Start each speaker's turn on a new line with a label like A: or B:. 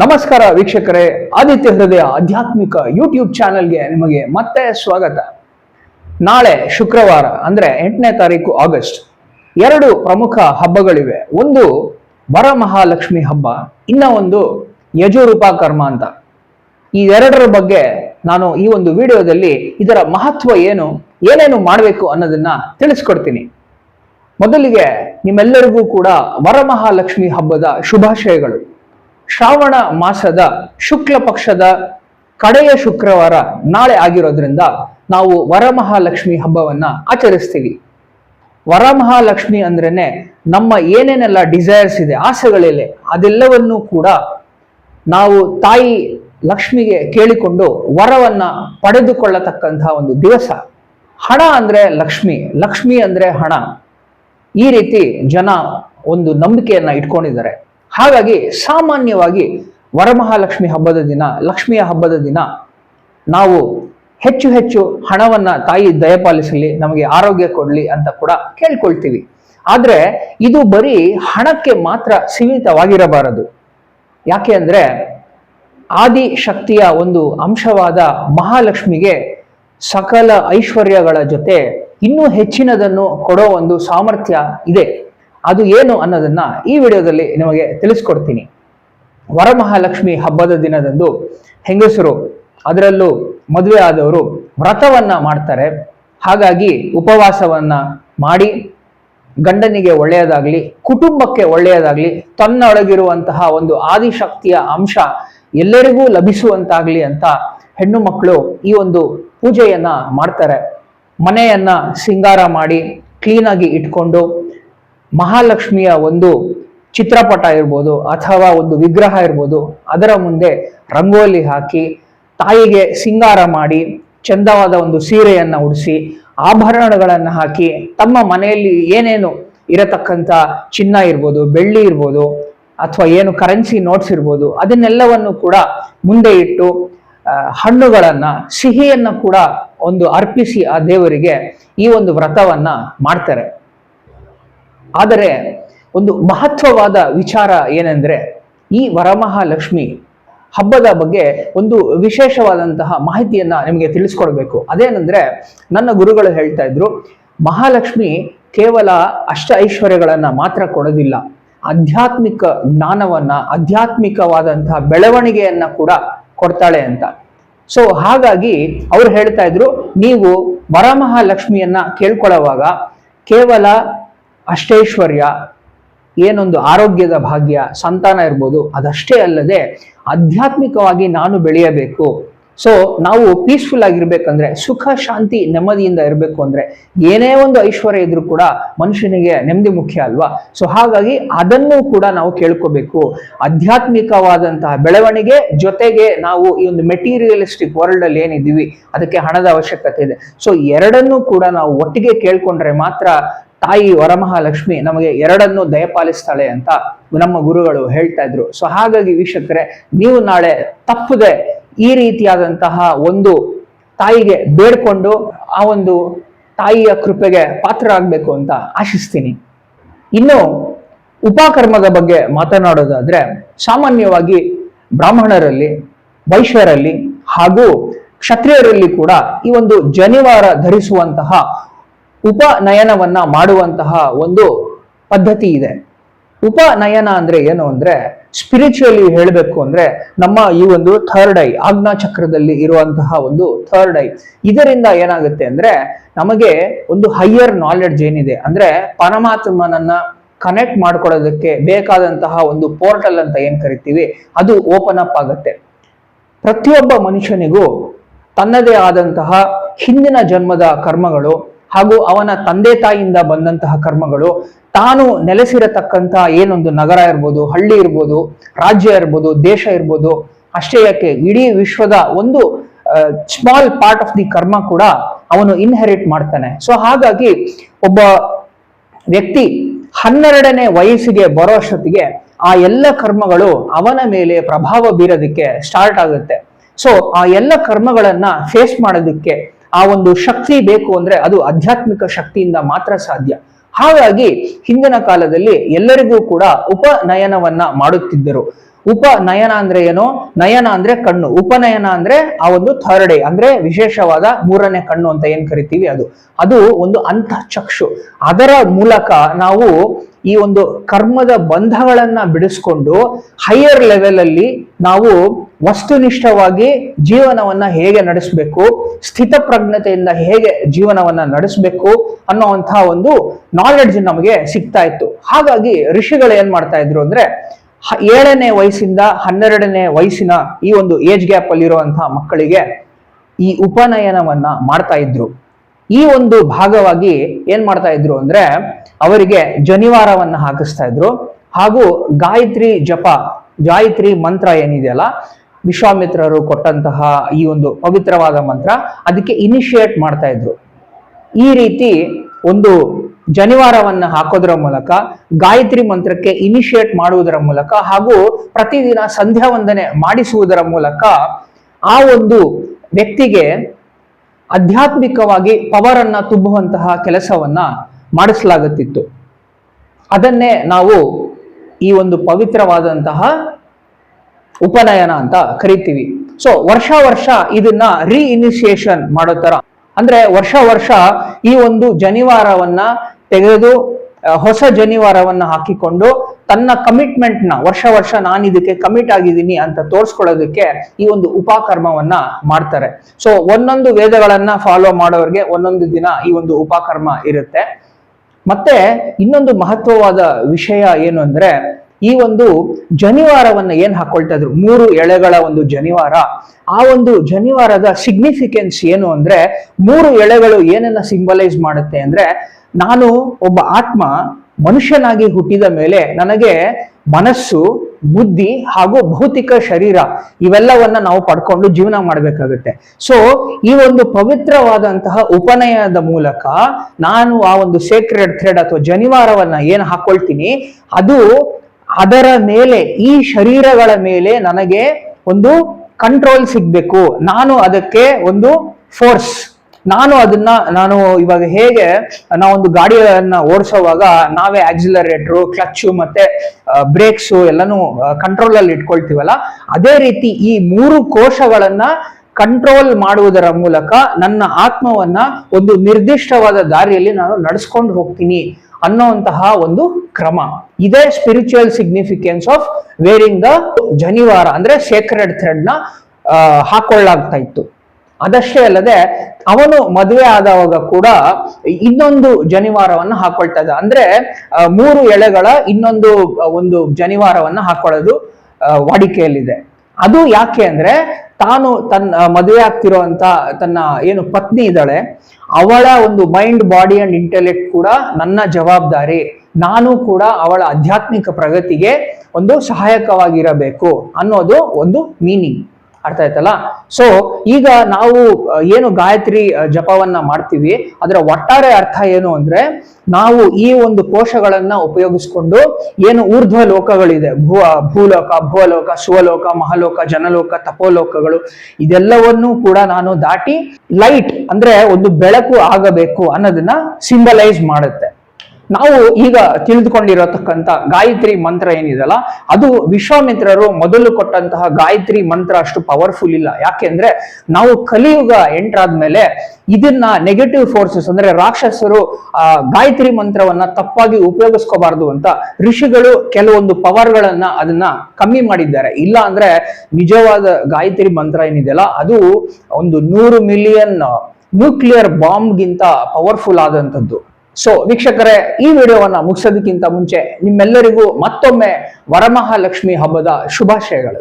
A: ನಮಸ್ಕಾರ ವೀಕ್ಷಕರೇ, ಆದಿತ್ಯ ಹೃದಯ ಆಧ್ಯಾತ್ಮಿಕ ಯೂಟ್ಯೂಬ್ ಚಾನೆಲ್ಗೆ ನಿಮಗೆ ಮತ್ತೆ ಸ್ವಾಗತ. ನಾಳೆ ಶುಕ್ರವಾರ, ಅಂದ್ರೆ ಎಂಟನೇ ತಾರೀಕು ಆಗಸ್ಟ್, ಎರಡು ಪ್ರಮುಖ ಹಬ್ಬಗಳಿವೆ. ಒಂದು ವರಮಹಾಲಕ್ಷ್ಮಿ ಹಬ್ಬ ಇನ್ನ ಒಂದು ಯಜುರೂಪಕರ್ಮ ಅಂತ. ಈ ಎರಡರ ಬಗ್ಗೆ ನಾನು ಈ ಒಂದು ವಿಡಿಯೋದಲ್ಲಿ ಇದರ ಮಹತ್ವ ಏನು, ಏನೇನು ಮಾಡಬೇಕು ಅನ್ನೋದನ್ನ ತಿಳಿಸ್ಕೊಡ್ತೀನಿ. ಮೊದಲಿಗೆ ನಿಮ್ಮೆಲ್ಲರಿಗೂ ಕೂಡ ವರಮಹಾಲಕ್ಷ್ಮಿ ಹಬ್ಬದ ಶುಭಾಶಯಗಳು. ಶ್ರಾವಣ ಮಾಸದ ಶುಕ್ಲ ಪಕ್ಷದ ಕಡೆಯ ಶುಕ್ರವಾರ ನಾಳೆ ಆಗಿರೋದ್ರಿಂದ ನಾವು ವರಮಹಾಲಕ್ಷ್ಮಿ ಹಬ್ಬವನ್ನ ಆಚರಿಸ್ತೀವಿ. ವರಮಹಾಲಕ್ಷ್ಮಿ ಅಂದ್ರೇನೆ ನಮ್ಮ ಏನೇನೆಲ್ಲ ಡಿಸೈರ್ಸ್ ಇದೆ ಆಸೆಗಳೆಲ್ಲ ಅದೆಲ್ಲವನ್ನೂ ಕೂಡ ನಾವು ತಾಯಿ ಲಕ್ಷ್ಮಿಗೆ ಕೇಳಿಕೊಂಡು ವರವನ್ನ ಪಡೆದುಕೊಳ್ಳತಕ್ಕಂತಹ ಒಂದು ದಿವಸ. ಹಣ ಅಂದ್ರೆ ಲಕ್ಷ್ಮಿ ಲಕ್ಷ್ಮಿ ಅಂದ್ರೆ ಹಣ. ಈ ರೀತಿ ಜನ ಒಂದು ನಂಬಿಕೆಯನ್ನ ಇಟ್ಕೊಂಡಿದ್ದಾರೆ. ಹಾಗಾಗಿ ಸಾಮಾನ್ಯವಾಗಿ ವರಮಹಾಲಕ್ಷ್ಮಿ ಹಬ್ಬದ ದಿನ, ಲಕ್ಷ್ಮಿಯ ಹಬ್ಬದ ದಿನ ನಾವು ಹೆಚ್ಚು ಹೆಚ್ಚು ಹಣವನ್ನ ತಾಯಿ ದಯಪಾಲಿಸಲಿ, ನಮಗೆ ಆರೋಗ್ಯ ಕೊಡಲಿ ಅಂತ ಕೂಡ ಕೇಳ್ಕೊಳ್ತೀವಿ. ಆದ್ರೆ ಇದು ಬರೀ ಹಣಕ್ಕೆ ಮಾತ್ರ ಸೀಮಿತವಾಗಿರಬಾರದು. ಯಾಕೆ ಅಂದ್ರೆ ಆದಿ ಶಕ್ತಿಯ ಒಂದು ಅಂಶವಾದ ಮಹಾಲಕ್ಷ್ಮಿಗೆ ಸಕಲ ಐಶ್ವರ್ಯಗಳ ಜೊತೆ ಇನ್ನೂ ಹೆಚ್ಚಿನದನ್ನು ಕೊಡೋ ಒಂದು ಸಾಮರ್ಥ್ಯ ಇದೆ. ಅದು ಏನು ಅನ್ನೋದನ್ನ ಈ ವಿಡಿಯೋದಲ್ಲಿ ನಿಮಗೆ ತಿಳಿಸ್ಕೊಡ್ತೀನಿ. ವರಮಹಾಲಕ್ಷ್ಮಿ ಹಬ್ಬದ ದಿನದಂದು ಹೆಂಗಸರು ಅದರಲ್ಲೂ ಮದುವೆ ಆದವರು ವ್ರತವನ್ನ ಮಾಡ್ತಾರೆ. ಹಾಗಾಗಿ ಉಪವಾಸವನ್ನ ಮಾಡಿ ಗಂಡನಿಗೆ ಒಳ್ಳೆಯದಾಗ್ಲಿ, ಕುಟುಂಬಕ್ಕೆ ಒಳ್ಳೆಯದಾಗ್ಲಿ, ತನ್ನೊಳಗಿರುವಂತಹ ಒಂದು ಆದಿಶಕ್ತಿಯ ಅಂಶ ಎಲ್ಲರಿಗೂ ಲಭಿಸುವಂತಾಗ್ಲಿ ಅಂತ ಹೆಣ್ಣು ಮಕ್ಕಳು ಈ ಒಂದು ಪೂಜೆಯನ್ನ ಮಾಡ್ತಾರೆ. ಮನೆಯನ್ನ ಸಿಂಗಾರ ಮಾಡಿ ಕ್ಲೀನಾಗಿ ಇಟ್ಕೊಂಡು ಮಹಾಲಕ್ಷ್ಮಿಯ ಒಂದು ಚಿತ್ರಪಟ ಇರ್ಬೋದು ಅಥವಾ ಒಂದು ವಿಗ್ರಹ ಇರ್ಬೋದು, ಅದರ ಮುಂದೆ ರಂಗೋಲಿ ಹಾಕಿ ತಾಯಿಗೆ ಸಿಂಗಾರ ಮಾಡಿ, ಚಂದವಾದ ಒಂದು ಸೀರೆಯನ್ನ ಉಡಿಸಿ, ಆಭರಣಗಳನ್ನು ಹಾಕಿ, ತಮ್ಮ ಮನೆಯಲ್ಲಿ ಏನೇನು ಇರತಕ್ಕಂಥ ಚಿನ್ನ ಇರ್ಬೋದು, ಬೆಳ್ಳಿ ಇರ್ಬೋದು, ಅಥವಾ ಏನು ಕರೆನ್ಸಿ ನೋಟ್ಸ್ ಇರ್ಬೋದು, ಅದನ್ನೆಲ್ಲವನ್ನು ಕೂಡ ಮುಂದೆ ಇಟ್ಟು ಹಣ್ಣುಗಳನ್ನ, ಸಿಹಿಯನ್ನ ಕೂಡ ಒಂದು ಅರ್ಪಿಸಿ ಆ ದೇವರಿಗೆ ಈ ಒಂದು ವ್ರತವನ್ನ ಮಾಡ್ತಾರೆ. ಆದರೆ ಒಂದು ಮಹತ್ವವಾದ ವಿಚಾರ ಏನೆಂದ್ರೆ ಈ ವರಮಹಾಲಕ್ಷ್ಮಿ ಹಬ್ಬದ ಬಗ್ಗೆ ಒಂದು ವಿಶೇಷವಾದಂತಹ ಮಾಹಿತಿಯನ್ನ ನಿಮಗೆ ತಿಳಿಸ್ಕೊಡ್ಬೇಕು. ಅದೇನೆಂದ್ರೆ ನನ್ನ ಗುರುಗಳು ಹೇಳ್ತಾ ಇದ್ರು, ಮಹಾಲಕ್ಷ್ಮಿ ಕೇವಲ ಅಷ್ಟ ಐಶ್ವರ್ಯಗಳನ್ನ ಮಾತ್ರ ಕೊಡೋದಿಲ್ಲ. ಆಧ್ಯಾತ್ಮಿಕ ಜ್ಞಾನವನ್ನ, ಆಧ್ಯಾತ್ಮಿಕವಾದಂತಹ ಬೆಳವಣಿಗೆಯನ್ನ ಕೂಡ ಕೊಡ್ತಾಳೆ ಅಂತ. ಸೊ ಹಾಗಾಗಿ ಅವ್ರು ಹೇಳ್ತಾ ಇದ್ರು, ನೀವು ವರಮಹಾಲಕ್ಷ್ಮಿಯನ್ನ ಕೇಳ್ಕೊಳ್ಳುವಾಗ ಕೇವಲ ಅಷ್ಟೈಶ್ವರ್ಯ, ಏನೊಂದು ಆರೋಗ್ಯದ ಭಾಗ್ಯ, ಸಂತಾನ ಇರ್ಬೋದು, ಅದಷ್ಟೇ ಅಲ್ಲದೆ ಆಧ್ಯಾತ್ಮಿಕವಾಗಿ ನಾನು ಬೆಳೆಯಬೇಕು. ಸೊ ನಾವು ಪೀಸ್ಫುಲ್ ಆಗಿರ್ಬೇಕಂದ್ರೆ, ಸುಖ, ಶಾಂತಿ, ನೆಮ್ಮದಿಯಿಂದ ಇರಬೇಕು ಅಂದ್ರೆ, ಏನೇ ಒಂದು ಐಶ್ವರ್ಯ ಇದ್ರೂ ಕೂಡ ಮನುಷ್ಯನಿಗೆ ನೆಮ್ಮದಿ ಮುಖ್ಯ ಅಲ್ವಾ? ಸೊ ಹಾಗಾಗಿ ಅದನ್ನು ಕೂಡ ನಾವು ಕೇಳ್ಕೋಬೇಕು. ಆಧ್ಯಾತ್ಮಿಕವಾದಂತಹ ಬೆಳವಣಿಗೆ ಜೊತೆಗೆ ನಾವು ಈ ಒಂದು ಮೆಟೀರಿಯಲಿಸ್ಟಿಕ್ ವರ್ಲ್ಡ್ ಅಲ್ಲಿ ಏನಿದ್ದೀವಿ, ಅದಕ್ಕೆ ಹಣದ ಅವಶ್ಯಕತೆ ಇದೆ. ಸೊ ಎರಡನ್ನೂ ಕೂಡ ನಾವು ಒಟ್ಟಿಗೆ ಕೇಳ್ಕೊಂಡ್ರೆ ಮಾತ್ರ ತಾಯಿ ವರಮಹಾಲಕ್ಷ್ಮಿ ನಮಗೆ ಎರಡನ್ನೂ ದಯಪಾಲಿಸ್ತಾಳೆ ಅಂತ ನಮ್ಮ ಗುರುಗಳು ಹೇಳ್ತಾ ಇದ್ರು. ಸೊ ಹಾಗಾಗಿ ವೀಕ್ಷಕರೇ, ನೀವು ನಾಳೆ ತಪ್ಪದೆ ಈ ರೀತಿಯಾದಂತಹ ಒಂದು ತಾಯಿಗೆ ಬೇಡ್ಕೊಂಡು ಆ ಒಂದು ತಾಯಿಯ ಕೃಪೆಗೆ ಪಾತ್ರರಾಗಬೇಕು ಅಂತ ಆಶಿಸ್ತೀನಿ. ಇನ್ನು ಉಪಕರ್ಮದ ಬಗ್ಗೆ ಮಾತನಾಡೋದಾದ್ರೆ, ಸಾಮಾನ್ಯವಾಗಿ ಬ್ರಾಹ್ಮಣರಲ್ಲಿ ವೈಶ್ಯರಲ್ಲಿ ಹಾಗೂ ಕ್ಷತ್ರಿಯರಲ್ಲಿ ಕೂಡ ಈ ಒಂದು ಜನಿವಾರ ಧರಿಸುವಂತಹ ಉಪನಯನವನ್ನ ಮಾಡುವಂತಹ ಒಂದು ಪದ್ಧತಿ ಇದೆ. ಉಪನಯನ ಅಂದ್ರೆ ಏನು ಅಂದ್ರೆ ಸ್ಪಿರಿಚುವಲಿ ಹೇಳಬೇಕು ಅಂದ್ರೆ ನಮ್ಮ ಈ ಒಂದು ಥರ್ಡ್ ಐ ಆಜ್ಞಾ ಚಕ್ರದಲ್ಲಿ ಇರುವಂತಹ ಒಂದು ಥರ್ಡ್ ಐ ಇದರಿಂದ ಏನಾಗುತ್ತೆ ಅಂದ್ರೆ ನಮಗೆ ಒಂದು ಹೈಯರ್ ನಾಲೆಡ್ಜ್ ಏನಿದೆ ಅಂದ್ರೆ ಪರಮಾತ್ಮನನ್ನ ಕನೆಕ್ಟ್ ಮಾಡ್ಕೊಳ್ಳೋದಕ್ಕೆ ಬೇಕಾದಂತಹ ಒಂದು ಪೋರ್ಟಲ್ ಅಂತ ಏನ್ ಕರಿತೀವಿ? ಅದು ಓಪನ್ ಅಪ್ ಆಗುತ್ತೆ. ಪ್ರತಿಯೊಬ್ಬ ಮನುಷ್ಯನಿಗೂ ತನ್ನದೇ ಆದಂತಹ ಹಿಂದಿನ ಜನ್ಮದ ಕರ್ಮಗಳು ಹಾಗೂ ಅವನ ತಂದೆ ತಾಯಿಯಿಂದ ಬಂದಂತಹ ಕರ್ಮಗಳು ತಾನು ನೆಲೆಸಿರತಕ್ಕಂತಹ ಏನೊಂದು ನಗರ ಇರ್ಬೋದು, ಹಳ್ಳಿ ಇರ್ಬೋದು, ರಾಜ್ಯ ಇರ್ಬೋದು, ದೇಶ ಇರ್ಬೋದು, ಅಷ್ಟೇ ಯಾಕೆ ಇಡೀ ವಿಶ್ವದ ಒಂದು ಸ್ಮಾಲ್ ಪಾರ್ಟ್ ಆಫ್ ದಿ ಕರ್ಮ ಕೂಡ ಅವನು ಇನ್ಹೆರಿಟ್ ಮಾಡ್ತಾನೆ. ಸೊ ಹಾಗಾಗಿ ಒಬ್ಬ ವ್ಯಕ್ತಿ ಹನ್ನೆರಡನೇ ವಯಸ್ಸಿಗೆ ಬರೋ ಅಷ್ಟೊತ್ತಿಗೆ ಆ ಎಲ್ಲ ಕರ್ಮಗಳು ಅವನ ಮೇಲೆ ಪ್ರಭಾವ ಬೀರೋದಕ್ಕೆ ಸ್ಟಾರ್ಟ್ ಆಗುತ್ತೆ. ಸೊ ಆ ಎಲ್ಲ ಕರ್ಮಗಳನ್ನ ಫೇಸ್ ಮಾಡೋದಕ್ಕೆ ಆ ಒಂದು ಶಕ್ತಿ ಬೇಕು ಅಂದ್ರೆ ಅದು ಆಧ್ಯಾತ್ಮಿಕ ಶಕ್ತಿಯಿಂದ ಮಾತ್ರ ಸಾಧ್ಯ. ಹಾಗಾಗಿ ಹಿಂದಿನ ಕಾಲದಲ್ಲಿ ಎಲ್ಲರಿಗೂ ಕೂಡ ಉಪನಯನವನ್ನ ಮಾಡುತ್ತಿದ್ದರು. ಉಪನಯನ ಅಂದ್ರೆ ಏನು? ನಯನ ಅಂದ್ರೆ ಕಣ್ಣು. ಉಪನಯನ ಅಂದ್ರೆ ಆ ಒಂದು ಥರ್ಡ್ ಐ ಅಂದ್ರೆ ವಿಶೇಷವಾದ ಮೂರನೇ ಕಣ್ಣು ಅಂತ ಏನ್ ಕರಿತೀವಿ ಅದು? ಅದು ಒಂದು ಅಂತ ಚಕ್ಷು ಅದರ ಮೂಲಕ ನಾವು ಈ ಒಂದು ಕರ್ಮದ ಬಂಧಗಳನ್ನ ಬಿಡಿಸ್ಕೊಂಡು ಹೈಯರ್ ಲೆವೆಲ್ ಅಲ್ಲಿ ನಾವು ವಸ್ತುನಿಷ್ಠವಾಗಿ ಜೀವನವನ್ನ ಹೇಗೆ ನಡೆಸಬೇಕು ಸ್ಥಿತಪ್ರಜ್ಞತೆಯಿಂದ ಹೇಗೆ ಜೀವನವನ್ನ ನಡೆಸಬೇಕು ಅನ್ನೋವಂತಹ ಒಂದು ನಾಲೆಡ್ಜ್ ನಮಗೆ ಸಿಗ್ತಾ ಇತ್ತು. ಹಾಗಾಗಿ ಋಷಿಗಳು ಏನ್ ಮಾಡ್ತಾ ಇದ್ರು ಅಂದ್ರೆ ಏಳನೇ ವಯಸ್ಸಿಂದ ಹನ್ನೆರಡನೇ ವಯಸ್ಸಿನ ಈ ಒಂದು ಏಜ್ ಗ್ಯಾಪ್ ಅಲ್ಲಿರುವಂತಹ ಮಕ್ಕಳಿಗೆ ಈ ಉಪನಯನವನ್ನ ಮಾಡ್ತಾ ಇದ್ರು. ಈ ಒಂದು ಭಾಗವಾಗಿ ಏನ್ ಮಾಡ್ತಾ ಇದ್ರು ಅಂದ್ರೆ ಅವರಿಗೆ ಜನಿವಾರವನ್ನ ಹಾಕಿಸ್ತಾ ಇದ್ರು. ಹಾಗೂ ಗಾಯತ್ರಿ ಜಪ, ಗಾಯತ್ರಿ ಮಂತ್ರ ಏನಿದೆಯಲ್ಲ, ವಿಶ್ವಾಮಿತ್ರರು ಕೊಟ್ಟಂತಹ ಈ ಒಂದು ಪವಿತ್ರವಾದ ಮಂತ್ರ, ಅದಕ್ಕೆ ಇನಿಷಿಯೇಟ್ ಮಾಡ್ತಾ ಇದ್ರು. ಈ ರೀತಿ ಒಂದು ಜನಿವಾರವನ್ನ ಹಾಕೋದ್ರ ಮೂಲಕ, ಗಾಯತ್ರಿ ಮಂತ್ರಕ್ಕೆ ಇನಿಷಿಯೇಟ್ ಮಾಡುವುದರ ಮೂಲಕ ಹಾಗೂ ಪ್ರತಿದಿನ ಸಂಧ್ಯಾ ವಂದನೆ ಮಾಡಿಸುವುದರ ಮೂಲಕ ಆ ಒಂದು ವ್ಯಕ್ತಿಗೆ ಆಧ್ಯಾತ್ಮಿಕವಾಗಿ ಪವರ್ ಅನ್ನ ತುಂಬುವಂತಹ ಕೆಲಸವನ್ನ ಮಾಡಿಸಲಾಗುತ್ತಿತ್ತು. ಅದನ್ನೇ ನಾವು ಈ ಒಂದು ಪವಿತ್ರವಾದಂತಹ ಉಪನಯನ ಅಂತ ಕರಿತೀವಿ. ಸೊ ವರ್ಷ ವರ್ಷ ಇದನ್ನ ರೀಇನಿಷಿಯೇಷನ್ ಮಾಡೋ ತರ. ಅಂದ್ರೆ ವರ್ಷ ವರ್ಷ ಈ ಒಂದು ಜನಿವಾರವನ್ನ ತೆಗೆದು ಹೊಸ ಜನಿವಾರವನ್ನು ಹಾಕಿಕೊಂಡು ತನ್ನ ಕಮಿಟ್ಮೆಂಟ್ನ ವರ್ಷ ವರ್ಷ ನಾನು ಇದಕ್ಕೆ ಕಮಿಟ್ ಆಗಿದ್ದೀನಿ ಅಂತ ತೋರಿಸ್ಕೊಳ್ಳೋದಕ್ಕೆ ಈ ಒಂದು ಉಪಕರ್ಮವನ್ನ ಮಾಡ್ತಾರೆ. ಸೊ ಒಂದೊಂದು ವೇದಗಳನ್ನ ಫಾಲೋ ಮಾಡೋರಿಗೆ ಒಂದೊಂದು ದಿನ ಈ ಒಂದು ಉಪಕರ್ಮ ಇರುತ್ತೆ. ಮತ್ತೆ ಇನ್ನೊಂದು ಮಹತ್ವವಾದ ವಿಷಯ ಏನು ಅಂದ್ರೆ ಈ ಒಂದು ಜನಿವಾರವನ್ನ ಏನ್ ಹಾಕೊಳ್ತಾ ಇದ್ರು? ಮೂರು ಎಳೆಗಳ ಒಂದು ಜನಿವಾರ. ಆ ಒಂದು ಜನಿವಾರದ ಸಿಗ್ನಿಫಿಕೆನ್ಸ್ ಏನು ಅಂದ್ರೆ, ಮೂರು ಎಳೆಗಳು ಏನನ್ನ ಸಿಂಬಲೈಸ್ ಮಾಡುತ್ತೆ ಅಂದ್ರೆ, ನಾನು ಒಬ್ಬ ಆತ್ಮ, ಮನುಷ್ಯನಾಗಿ ಹುಟ್ಟಿದ ಮೇಲೆ ನನಗೆ ಮನಸ್ಸು, ಬುದ್ಧಿ ಹಾಗೂ ಭೌತಿಕ ಶರೀರ ಇವೆಲ್ಲವನ್ನ ನಾವು ಪಡ್ಕೊಂಡು ಜೀವನ ಮಾಡಬೇಕಾಗುತ್ತೆ. ಸೊ ಈ ಒಂದು ಪವಿತ್ರವಾದಂತಹ ಉಪನಯದ ಮೂಲಕ ನಾನು ಆ ಒಂದು ಸೇಕ್ರೆಡ್ ಥ್ರೆಡ್ ಅಥವಾ ಜನಿವಾರವನ್ನ ಏನು ಹಾಕೊಳ್ತೀನಿ? ಅದು ಅದರ ಮೇಲೆ, ಈ ಶರೀರಗಳ ಮೇಲೆ ನನಗೆ ಒಂದು ಕಂಟ್ರೋಲ್ ಸಿಗ್ಬೇಕು. ನಾನು ಅದಕ್ಕೆ ಒಂದು ಫೋರ್ಸ್ ನಾನು ಅದನ್ನ, ನಾನು ಇವಾಗ ಹೇಗೆ ನಾವೊಂದು ಗಾಡಿಯನ್ನ ಓಡಿಸೋವಾಗ ನಾವೇ ಆಕ್ಸಿಲರೇಟ್ರು ಕ್ಲಚ್ಚು ಮತ್ತೆ ಬ್ರೇಕ್ಸು ಎಲ್ಲಾನು ಕಂಟ್ರೋಲ್ ಅಲ್ಲಿ ಇಟ್ಕೊಳ್ತೀವಲ್ಲ, ಅದೇ ರೀತಿ ಈ ಮೂರು ಕೋಶಗಳನ್ನ ಕಂಟ್ರೋಲ್ ಮಾಡುವುದರ ಮೂಲಕ ನನ್ನ ಆತ್ಮವನ್ನ ಒಂದು ನಿರ್ದಿಷ್ಟವಾದ ದಾರಿಯಲ್ಲಿ ನಾನು ನಡೆಸ್ಕೊಂಡು ಹೋಗ್ತೀನಿ. ಅನ್ನೋಂತಹ ಒಂದು ಕ್ರಮ. ಇದೇ spiritual significance of wearing the janivara ಅಂದ್ರೆ ಸೇಕ್ರೆಡ್ ಥ್ರೆಡ್ನ ಹಾಕೊಳ್ಳಾಗ್ತಾ ಇತ್ತು. ಅದಷ್ಟೇ ಅಲ್ಲದೆ, ಅವನು ಮದುವೆ ಆದವಾಗ ಕೂಡ ಇನ್ನೊಂದು ಜನಿವಾರವನ್ನು ಹಾಕೊಳ್ತಾ ಇದ್ದ. ಅಂದ್ರೆ ಮೂರು ಎಳೆಗಳ ಇನ್ನೊಂದು ಒಂದು ಜನಿವಾರವನ್ನು ಹಾಕೊಳ್ಳೋದು ವಾಡಿಕೆಯಲ್ಲಿದೆ. ಅದು ಯಾಕೆ ಅಂದ್ರೆ ತಾನು ತನ್ನ ಮದುವೆ ಆಗ್ತಿರೋಂತ ತನ್ನ ಏನು ಪತ್ನಿ ಇದ್ದಾಳೆ, ಅವಳ ಒಂದು ಮೈಂಡ್ ಬಾಡಿ ಅಂಡ್ ಇಂಟೆಲೆಕ್ಟ್ ಕೂಡ ನನ್ನ ಜವಾಬ್ದಾರಿ. ನಾನು ಕೂಡ ಅವಳ ಆಧ್ಯಾತ್ಮಿಕ ಪ್ರಗತಿಗೆ ಒಂದು ಸಹಾಯಕವಾಗಿರಬೇಕು ಅನ್ನೋದು ಒಂದು ಮೀನಿಂಗ್ ಅರ್ಥ ಆಯ್ತಲ್ಲ? ಸೊ ಈಗ ನಾವು ಏನು ಗಾಯತ್ರಿ ಜಪವನ್ನ ಮಾಡ್ತೀವಿ, ಅದರ ಒಟ್ಟಾರೆ ಅರ್ಥ ಏನು ಅಂದ್ರೆ, ನಾವು ಈ ಒಂದು ಕೋಶಗಳನ್ನ ಉಪಯೋಗಿಸ್ಕೊಂಡು ಏನು ಊರ್ಧ್ವ ಲೋಕಗಳಿದೆ, ಭೂ ಭೂಲೋಕ ಭೂಲೋಕ ಶಿವಲೋಕ ಮಹಾಲೋಕ, ಜನಲೋಕ, ತಪೋಲೋಕಗಳು, ಇದೆಲ್ಲವನ್ನೂ ಕೂಡ ನಾನು ದಾಟಿ ಲೈಟ್ ಅಂದ್ರೆ ಒಂದು ಬೆಳಕು ಆಗಬೇಕು ಅನ್ನೋದನ್ನ ಸಿಂಬಲೈಸ್ ಮಾಡುತ್ತೆ. ನಾವು ಈಗ ತಿಳಿದುಕೊಂಡಿರತಕ್ಕಂತ ಗಾಯತ್ರಿ ಮಂತ್ರ ಏನಿದೆಲ್ಲ ಅದು ವಿಶ್ವಾಮಿತ್ರರು ಮೊದಲು ಕೊಟ್ಟಂತಹ ಗಾಯತ್ರಿ ಮಂತ್ರ ಅಷ್ಟು ಪವರ್ಫುಲ್ ಇಲ್ಲ. ಯಾಕೆಂದ್ರೆ ನಾವು ಕಲಿಯುಗ ಎಂಟರ್ ಆದ್ಮೇಲೆ ಇದನ್ನ ನೆಗೆಟಿವ್ ಫೋರ್ಸಸ್ ಅಂದ್ರೆ ರಾಕ್ಷಸರು, ಆ, ಗಾಯತ್ರಿ ಮಂತ್ರವನ್ನ ತಪ್ಪಾಗಿ ಉಪಯೋಗಿಸ್ಕೋಬಾರ್ದು ಅಂತ ಋಷಿಗಳು ಕೆಲವೊಂದು ಪವರ್ಗಳನ್ನ ಅದನ್ನ ಕಮ್ಮಿ ಮಾಡಿದ್ದಾರೆ. ಇಲ್ಲ ಅಂದ್ರೆ ನಿಜವಾದ ಗಾಯತ್ರಿ ಮಂತ್ರ ಏನಿದೆಯಲ್ಲ, ಅದು ಒಂದು ನೂರು ಮಿಲಿಯನ್ ನ್ಯೂಕ್ಲಿಯರ್ ಬಾಂಬ್ಗಿಂತ ಪವರ್ಫುಲ್ ಆದಂತದ್ದು. ಸೊ ವೀಕ್ಷಕರೇ ಈ ವಿಡಿಯೋವನ್ನ ಮುಗಿಸೋದಕ್ಕಿಂತ ಮುಂಚೆ ನಿಮ್ಮೆಲ್ಲರಿಗೂ ಮತ್ತೊಮ್ಮೆ ವರಮಹಾಲಕ್ಷ್ಮಿ ಹಬ್ಬದ ಶುಭಾಶಯಗಳು.